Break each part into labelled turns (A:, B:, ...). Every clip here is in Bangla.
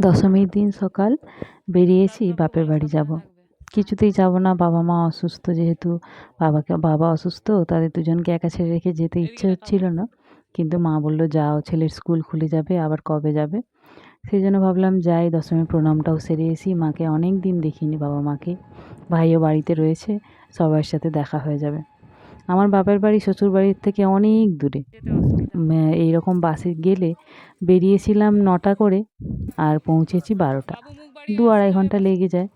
A: দশমীর দিন সকাল বেরিয়েছি, বাপের বাড়ি যাব। কিছুতেই যাব না, বাবা মা অসুস্থ যেহেতু, বাবাকে, বাবা অসুস্থ, তাদের দুজনকে একা ছেড়ে রেখে যেতে ইচ্ছে হচ্ছিল না। কিন্তু মা বলল, যাও, ছেলের স্কুল খুলে যাবে, আবার কবে যাবে? সেই জন্য ভাবলাম, যাই, দশমীর প্রণামটাও সেরে এসি, মাকে অনেক দিন দেখিনি, বাবা মাকে। ভাইও বাড়িতে রয়েছে, সবার সাথে দেখা হয়ে যাবে। আমার বাপের বাড়ি, শ্বশুর বাড়ির থেকে অনেক দূরে। এইরকম বাসে গেলে বেরিয়েছিলাম নটা করে আর পৌঁছেছি বারোটা। দু আড়াই ঘণ্টা লেগে যায়।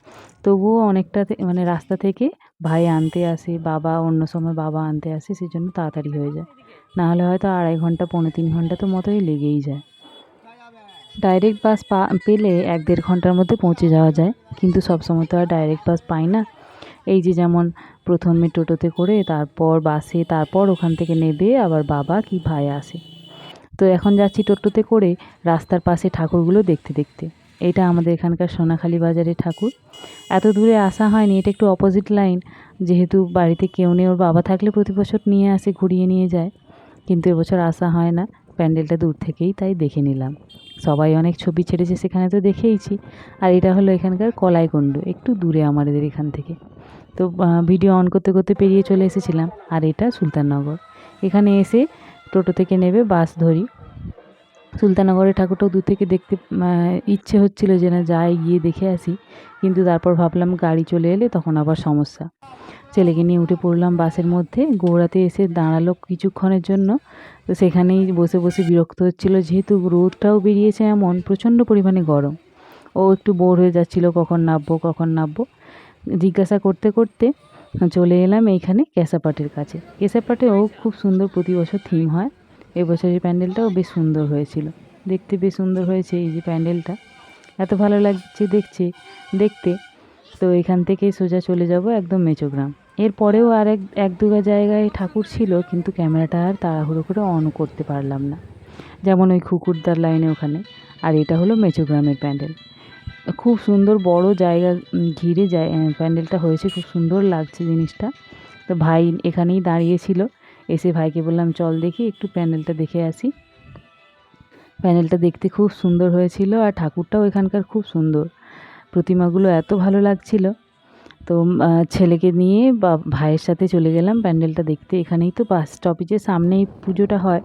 A: তবুও অনেকটা মানে রাস্তা থেকে ভাই আনতে আসে, বাবা অন্য সময় বাবা আনতে আসে সেই জন্য তাড়াতাড়ি হয়ে যায়। না হলে হয়তো আড়াই ঘণ্টা, পৌনে তিন ঘণ্টা তো মতোই লেগেই যায়। ডাইরেক্ট বাস পা, পেলে এক দেড় ঘণ্টার মধ্যে পৌঁছে যাওয়া যায়। কিন্তু সব সময় তো আর ডাইরেক্ট বাস পাই না। এই যে যেমন প্রথমে টোটোতে করে তারপর বাসে, তারপর ওখান থেকে নেবে, আবার বাবা কি ভাই আসে তো এখন যাচ্ছি টোটোতে করে রাস্তার পাশে ঠাকুরগুলো দেখতে দেখতে। এটা আমাদের এখানকার সোনাখালী বাজারে ঠাকুর। এত দূরে আসা হয়নি, এটা একটু অপোজিট লাইন যেহেতু বাড়িতে কেউ নেই, ওর বাবা থাকলে প্রতি বছর নিয়ে আসে, ঘুরিয়ে নিয়ে যায়। কিন্তু এবছর আসা হয় না, প্যান্ডেলটা দূর থেকেই তাই দেখে নিলাম। সবাই অনেক ছবি ছেড়েছে, সেখানে তো দেখেইছি। আর এটা হলো এখানকার কলাইকুণ্ড, একটু দূরে আমাদের এখান থেকে। তো ভিডিও অন করতে করতে পেরিয়ে চলে এসেছিলাম। আর এটা সুলতাননগর। এখানে এসে টোটো থেকে নেবে বাস ধরি। সুলতানগরের ঠাকুরটাও দূর থেকে দেখতে ইচ্ছে হচ্ছিল যে না যাই, গিয়ে দেখে আসি। কিন্তু তারপর ভাবলাম গাড়ি চলে এলে তখন আবার সমস্যা। ছেলেকে নিয়ে উঠে পড়লাম বাসের মধ্যে। গৌড়াতে এসে দাঁড়াল কিছুক্ষণের জন্য। তো সেখানেই বসে বসে বিরক্ত হচ্ছিল, যেহেতু রোদটাও বেরিয়েছে এমন, প্রচণ্ড পরিমাণে গরম। ও একটু বোর হয়ে যাচ্ছিল, কখন নামবো কখন নামবো। জিজ্ঞাসা করতে করতে চলে এলাম এইখানে ক্যাসাপাটের কাছে। ক্যাসাপাটেও খুব সুন্দর প্রতি বছর থিম হয়। এবছরের প্যান্ডেলটাও বেশ সুন্দর হয়েছিল। দেখতে বেশ সুন্দর হয়েছে এই যে প্যান্ডেলটা। এত ভালো লাগছে দেখছে, দেখতে। তো এখান থেকে সোজা চলে যাব একদম মেচোগ্রাম। এরপরেও আর এক এক দুগা জায়গায় ঠাকুর ছিল, কিন্তু ক্যামেরাটা আর তাড়াহুড়ো করে অন করতে পারলাম না। যেমন ওই খুকুরদার লাইনে ওখানে। আর এটা হলো মেচোগ্রামের প্যান্ডেল। খুব সুন্দর বড় জায়গা ঘিরে যায় প্যান্ডেলটা হয়েছে, খুব সুন্দর লাগছে জিনিসটা। তো ভাই এখানেই দাঁড়িয়েছিল, এসে ভাইকে বললাম, চল দেখি, একটু প্যান্ডেলটা দেখে আসি। প্যান্ডেলটা দেখতে খুব সুন্দর হয়েছিল, আর ঠাকুরটাও এখানকার খুব সুন্দর। প্রতিমাগুলো এত ভালো লাগছিল তো ছেলেকে নিয়ে বা ভাইয়ের সাথে চলে গেলাম। প্যান্ডেলটা দেখতে এখানেই তো বাস স্টপেজের সামনেই পুজোটা হয়।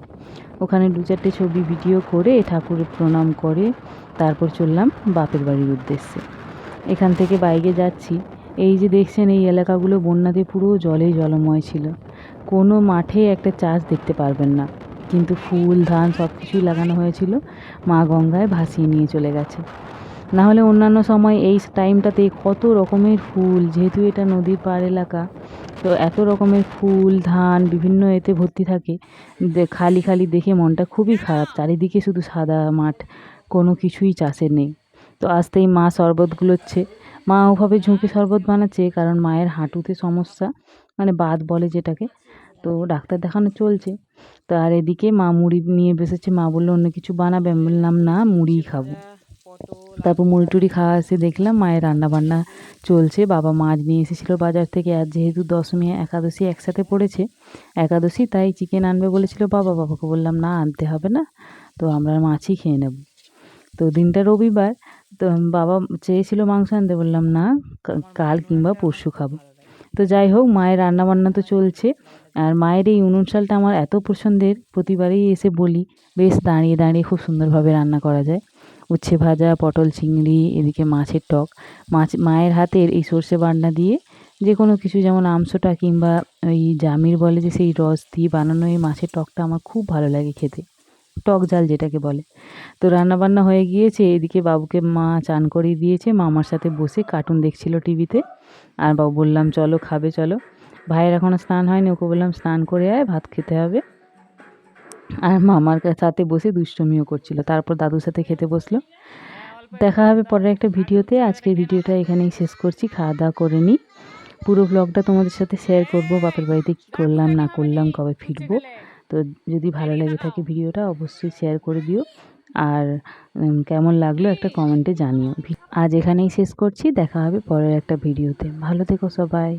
A: ওখানে দু চারটে ছবি ভিডিও করে ঠাকুরের প্রণাম করে তারপর চললাম বাপের বাড়ির উদ্দেশ্যে। এখান থেকে বাইকে যাচ্ছি। এই যে দেখছেন এই এলাকাগুলো বন্যাতে পুরো জলে জলময় ছিল। কোনো মাঠে একটা চাষ দেখতে পারবেন না। কিন্তু ফুল, ধান সব কিছুই লাগানো হয়েছিল। মা গঙ্গায় ভাসিয়ে নিয়ে চলে গেছে। না হলে অন্যান্য সময় এই টাইমটাতে কত রকমের ফুল, যেহেতু এটা নদীর পাড় এলাকা, তো এত রকমের ফুল, ধান বিভিন্ন এতে ভর্তি থাকে। খালি খালি দেখে মনটা খুবই খারাপ। চারিদিকে শুধু সাদা মাঠ, কোনো কিছুই চাষের নেই। তো আসতেই মা শরবত গুলোচ্ছে। মা ওভাবে ঝুঁকে শরবত বানাচ্ছে কারণ মায়ের হাঁটুতে সমস্যা মানে বাদ বলে যেটাকে। তো ডাক্তার দেখানো চলছে। তো আর এদিকে মা মুড়ি নিয়ে বসেছে। মা বলল, অন্য কিছু বানাবে? আমি বললাম, না, মুড়িই খাব। তারপর মুড়ি টুড়ি খাওয়া এসে দেখলাম মায়ের রান্না বান্না চলছে। বাবা মাছ নিয়ে এসেছিল বাজার থেকে, আর যেহেতু দশমী, একাদশী একসাথে পড়েছে, একাদশী তাই চিকেন আনবে বলেছিল বাবা। বাবাকে বললাম, না, আনতে হবে না, তো আমরা মাছই খেয়ে নেব। তো দিনটা রবিবার, তো বাবা চেয়েছিল মাংস আনতে, বললাম, না কাল কিংবা পরশু খাব। তো যাই হোক, মায়ের রান্নাবান্না তো চলছে, আর মায়ের এই উনুন শালটা আমার এত পছন্দের, প্রতিবারেই এসে বলি, বেশ, দাঁড়িয়ে দাঁড়িয়ে খুব সুন্দরভাবে রান্না করা যায়। উচ্ছে ভাজা, পটল চিংড়ি, এদিকে মাছের টক। মাছ, মায়ের হাতের এই সর্ষে বান্না দিয়ে যে কোনো কিছু যেমন আমসোটা কিংবা ওই জামির বলে যে সেই রস দিয়ে বানানো এই মাছের টকটা আমার খুব ভালো লাগে খেতে। টক জাল যেটাকে বলে। তো রান্নাবান্না হয়ে গিয়েছে, এদিকে বাবুকে মা চান করিয়ে দিয়েছে, মামার সাথে বসে কার্টুন দেখছিল টিভিতে। আর বাবু বললাম, চলো, খাবে, চলো। ভাইয়ের এখনও স্নান হয়নি, ওকে বললাম, স্নান করে আয়, ভাত খেতে হবে। আর মামার সাথে বসে দুষ্টমিও করছিল। তারপর দাদুর সাথে খেতে বসল। দেখা হবে পরের একটা ভিডিওতে। আজকের ভিডিওটা এখানেই শেষ করছি। খাওয়া দাওয়া করে নিই। পুরো ব্লগটা তোমাদের সাথে শেয়ার করব, বাপের বাড়িতে কী করলাম, না করলাম, কবে ফিরবো। তো যদি ভালো লেগে থাকে ভিডিওটা, অবশ্যই শেয়ার করে দিও। আর কেমন লাগল একটা কমেন্টে জানিও। আজ এখানেই শেষ করছি। দেখা হবে পরের একটা ভিডিওতে। ভালো থেকো সবাই।